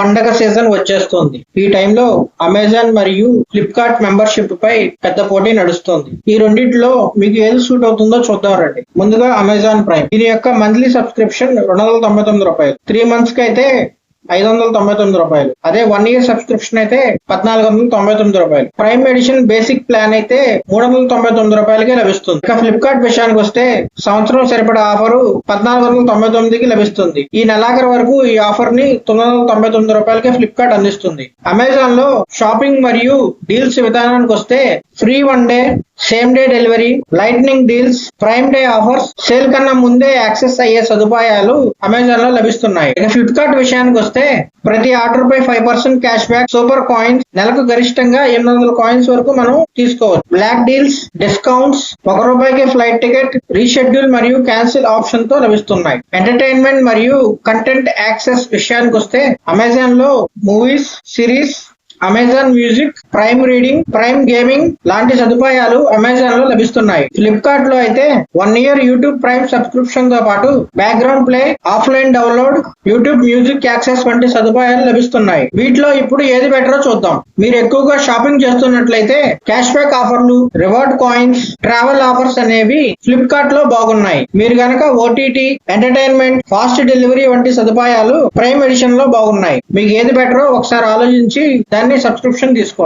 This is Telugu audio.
పండగ సీజన్ వచ్చేస్తుంది. ఈ టైంలో అమెజాన్ మరియు ఫ్లిప్కార్ట్ మెంబర్షిప్ పై పెద్ద పోటీ నడుస్తుంది. ఈ రెండింటిలో మీకు ఏది సూట్ అవుతుందో చూద్దాం రండి. ముందుగా అమెజాన్ ప్రైమ్. దీని యొక్క మంత్లీ సబ్స్క్రిప్షన్ రెండు వందల తొంభై తొమ్మిది రూపాయలు. త్రీ మంత్స్కి అయితే ఐదు వందల తొంభై తొమ్మిది రూపాయలు. అదే వన్ ఇయర్ సబ్స్క్రిప్షన్ అయితే పద్నాలుగు వందల తొంభై తొమ్మిది రూపాయలు. ప్రైమ్ ఎడిషన్ బేసిక్ ప్లాన్ అయితే మూడు వందల తొంభై తొమ్మిది రూపాయలకి లభిస్తుంది. ఇక ఫ్లిప్కార్ట్ విషయానికి వస్తే సంవత్సరం సరిపడా ఆఫర్ పద్నాలుగు వందల తొంభై తొమ్మిదికి లభిస్తుంది. ఈ నెలాఖరు వరకు ఈ ఆఫర్ని తొమ్మిది వందల తొంభై తొమ్మిది రూపాయలకే ఫ్లిప్కార్ట్ అందిస్తుంది. అమెజాన్లో షాపింగ్ మరియు డీల్స్ విధానానికి వస్తే free one day same day delivery lightning deals prime day offers sale కన్నా ముందే యాక్సెస్ అయ్యే సదుపాయాలు అమెజాన్లో లభిస్తున్నాయి. ఇక ఫ్లిప్కార్ట్ విషయానికి వస్తే ప్రతి ఆర్డర్ పై five percent cash back super coins నెలకు గరిష్టంగా ఎనిమిది వందల కాయిన్స్ వరకు మనం తీసుకోవచ్చు. బ్లాక్ డీల్స్ డిస్కౌంట్స్ ఒక రూపాయికి ఫ్లైట్ టికెట్ రీషెడ్యూల్ మరియు క్యాన్సిల్ ఆప్షన్తో లభిస్తున్నాయి. ఎంటర్టైన్మెంట్ మరియు కంటెంట్ యాక్సెస్ విషయానికి వస్తే అమెజాన్లో movies series Amazon music prime reading prime gaming లాంటి సదుపాయాలు అమెజాన్లో లభిస్తున్నాయి. ఫ్లిప్కార్ట్లో అయితే వన్ ఇయర్ యూట్యూబ్ ప్రైమ్ సబ్స్క్రిప్షన్తో పాటు background play offline download YouTube music access వంటి సదుపాయాలు లభిస్తున్నాయి. వీటిలో ఇప్పుడు ఏది బెటరో చూద్దాం. మీరు ఎక్కువగా షాపింగ్ చేస్తున్నట్లయితే క్యాష్ బ్యాక్ ఆఫర్లు రివార్డ్ కాయిన్స్ ట్రావెల్ ఆఫర్స్ అనేవి ఫ్లిప్కార్ట్లో బాగున్నాయి. మీరు గనక ఓటీటీ ఎంటర్టైన్మెంట్ ఫాస్ట్ డెలివరీ వంటి సదుపాయాలు ప్రైమ్ ఎడిషన్లో బాగున్నాయి. మీకు ఏది బెటరో ఒకసారి ఆలోచించి దాన్ని సబ్స్క్రిప్షన్ తీసుకోండి